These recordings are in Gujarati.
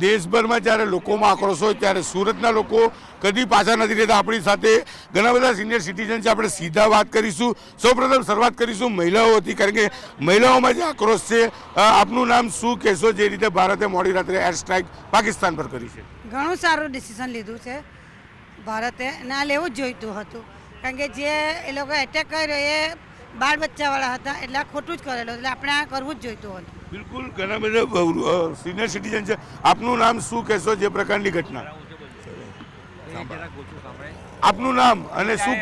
દેશભરમાં જ્યારે લોકોમાં આક્રોશ હોય ત્યારે સુરતના લોકો કદી પાછા નથી રહેતા. આપણી સાથે ઘણા બધા સિનિયર સિટીઝન છે. આપણે સીધા વાત કરીશું. સૌપ્રથમ શરૂઆત કરીશું મહિલાઓથી કારણ કે મહિલાઓમાં જે આક્રોશ છે આપનું નામ શું કહેશો? જે રીતે ભારતે મોડી રાત્રે એર સ્ટ્રાઇક પાકિસ્તાન પર કરી છે. ઘણું સારું ડિસિઝન લીધું છે ભારતે આ લેવું જ જોઈતું હતું. કારણ કે જે એ લોકો એટેક કર્યો એ બાળ બચ્ચાવાળા હતા એટલે આ ખોટું જ કરેલું એટલે આપણે આ કરવું જ જોઈતું હોત બિલકુલ ઘણા બધા સિનિયર સિટીઝન છે. આપનું નામ શું કહેશો જે પ્રકારની ઘટના? આપનું નામ અને શું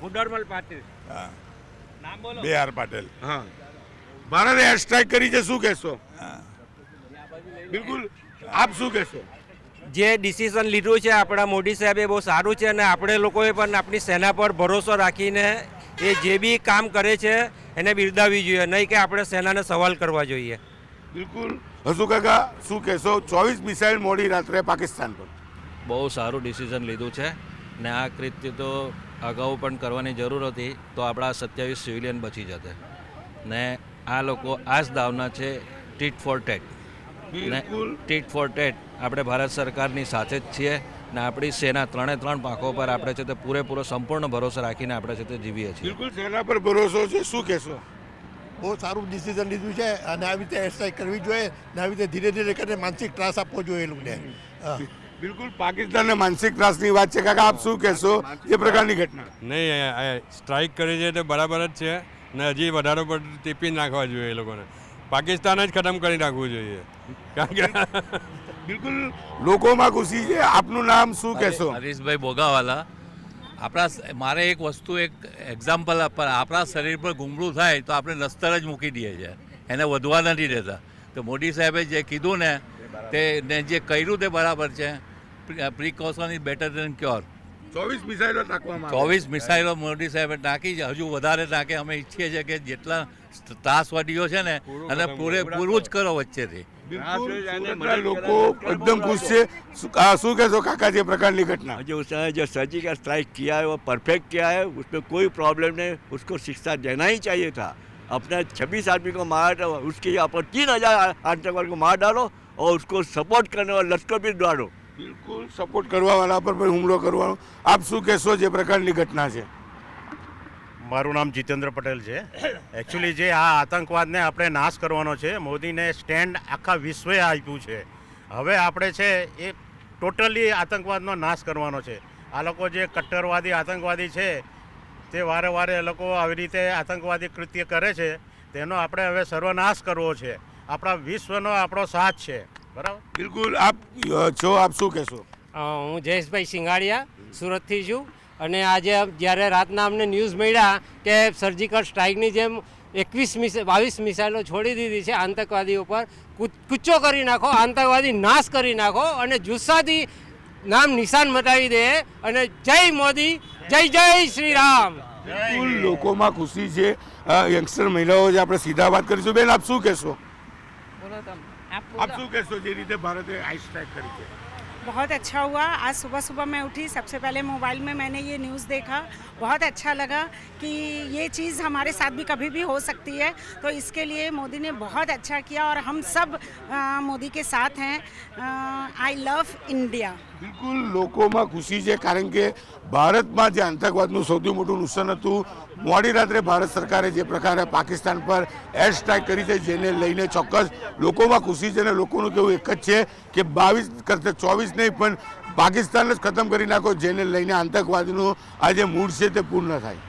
ભુડરમલ પાટીલ. બે આર પાટેલ. હા. ભારતે એર સ્ટ્રાઇક કરી છે શું કહેશો? બિલકુલ આપ શું કહેશો? જે ડિસિઝન લીધું છે આપણા મોદી સાહેબે બહુ સારું છે અને આપણે લોકોએ પણ આપણી સેના પર ભરોસો રાખીને એ જે બી કામ કરે છે એને બિરદાવવી જોઈએ. નહીં કે આપણે સેનાને સવાલ કરવા જોઈએ. બિલકુલ. હસુ કાકા શું કહેશો? ચોવીસ મિસાઇલ મોડી રાત્રે પાકિસ્તાન પર. બહુ સારું ડિસિઝન લીધું છે. ને આ કૃત્ય તો અગાઉ પણ કરવાની જરૂર હતી તો આપણા સત્યાવીસ સિવિલિયન બચી જતે ને આ લોકો આ જ દાવના છે ટીટ ફોર ટેટ ને ટીટ ફોર ટેટ આપણે ભારત સરકારની સાથે જ છીએ. ને આપણી સેના ત્રણે ત્રણ પાંખો પર આપણે છે તે પૂરેપૂરો સંપૂર્ણ ભરોસો રાખીને આપણે છે તે જીવીએ છીએ. બિલકુલ સેના પર ભરોસો છે. શું કહેશો? બહુ સારું ડિસિઝન લીધું છે અને આવી રીતે એરસ્ટ્રાઇક કરવી જોઈએ ને આવી રીતે ધીરે ધીરે કરીને માનસિક ત્રાસ આપવો જોઈએ એ લોકોને. બિલકુલ પાકિસ્તાનને માનસિક ત્રાસની વાત છે. કાકા આપ શું કહેશો? એ પ્રકારની ઘટના. નહીં સ્ટ્રાઇક કરી છે તે બરાબર જ છે ને હજી વધારે પર ટીપી નાખવા જોઈએ એ લોકોને. પાકિસ્તાન જ ખતમ કરી નાખવું જોઈએ. કારણ કે બિલકુલ લોકોમાં ઘૂસી છે. આપનું નામ શું કહેશો? હરીશભાઈ બોગાવાલા. આપણા મારે એક વસ્તુ એક એક્ઝામ્પલ આપવા આપણા શરીર પર ગુમડું થાય તો આપણે નસ્તર જ મૂકી દઈએ છીએ. એને વધવા નથી દેતા. તો મોદી સાહેબે જે કીધું ને તે ને જે કર્યું તે બરાબર છે. Precaution is better than cure ચોવીસ મિસાઇલો નાખવામાં ચોવીસ મિસાઇલો મોદી સાહેબે નાખી છે. હજુ વધારે નાખે. અમે ઈચ્છીએ છીએ કે જેટલા ત્રાસવાદીઓ છે ને અને પૂરેપૂરું જ કરો વચ્ચેથી. લોકો એકદમ ખુશ છે શું આ શું કહેશો કાકા જે પ્રકારની ઘટના जो उसने जो सर्जिकल स्ट्राइक किया है वो परफेक्ट किया है उसमें कोई प्रॉब्लम नहीं उसको शिक्षा देना ही चाहिए था अपने छब्बीस आदमी को मारा था उसके यहाँ पर तीन हजार आतंकवाद को मार डालो और उसको सपोर्ट करने वाला लश्कर भी डालो બિલકુલ સપોર્ટ કરવાવાળા પર પણ હુમલો કરવાનો આપ શું કહેશો જે પ્રકારની ઘટના છે મારું નામ જીતેન્દ્ર પટેલ છે. એકચ્યુઅલી જે આ આતંકવાદને આપણે નાશ કરવાનો છે મોદીને સ્ટેન્ડ આખા વિશ્વએ આપ્યું છે. હવે આપણે છે એ ટોટલી આતંકવાદનો નાશ કરવાનો છે. આ લોકો જે કટ્ટરવાદી આતંકવાદી છે તે વારે વારે એ લોકો આવી રીતે આતંકવાદી કૃત્ય કરે છે. તેનો આપણે હવે સર્વનાશ કરવો છે. આપણા વિશ્વનો આપણો સાથ છે. બરાબર? બિલકુલ. આપ જો છો આપ શું કહેશો? હું જયેશભાઈ સિંગાડિયા સુરતથી છું. અને આજે જ્યારે રાતના અમને ન્યૂઝ મળ્યા કે સર્જિકલ સ્ટ્રાઇકની જેમ એકવીસ મિસ બાવીસ મિસાઇલો છોડી દીધી છે આતંકવાદી ઉપર કૂચ- કૂચો કરી નાખો આતંકવાદી નાશ કરી નાખો અને જુસ્સાથી નામ નિશાન મટાવી દે અને જય મોદી જય જય શ્રી રામ બિલકુલ લોકોમાં ખુશી છે. યંગસ્ટર મહિલાઓ જે આપણે સીધા વાત કરીશું. બેન આપ શું કહેશો? આપ શું કહેશો જે રીતે ભારતે આઈસ સ્ટ્રાઇક કરી છે? बहुत अच्छा हुआ आज सुबह सुबह मैं उठी सबसे पहले मोबाइल में मैंने ये न्यूज़ देखा बहुत अच्छा लगा कि ये चीज़ हमारे साथ भी कभी भी हो सकती है तो इसके लिए मोदी ने बहुत अच्छा किया और हम सब अ, मोदी के साथ हैं आई लव इंडिया બિલકુલ લોકોમાં ખુશી છે કારણ કે ભારતમાં જે આતંકવાદનું સૌથી મોટું નુકસાન હતું મોડી રાત્રે ભારત સરકારે જે પ્રકારે પાકિસ્તાન પર એર સ્ટ્રાઇક કરી છે જેને લઈને ચોક્કસ લોકોમાં ખુશી છે અને લોકોનું કેવું એક જ છે કે બાવીસ કરતા ચોવીસ નહીં, પણ પાકિસ્તાન જ ખતમ કરી નાખો, જેને લઈને આતંકવાદનું આ જે મૂળ છે તે પૂર્ણ થાય.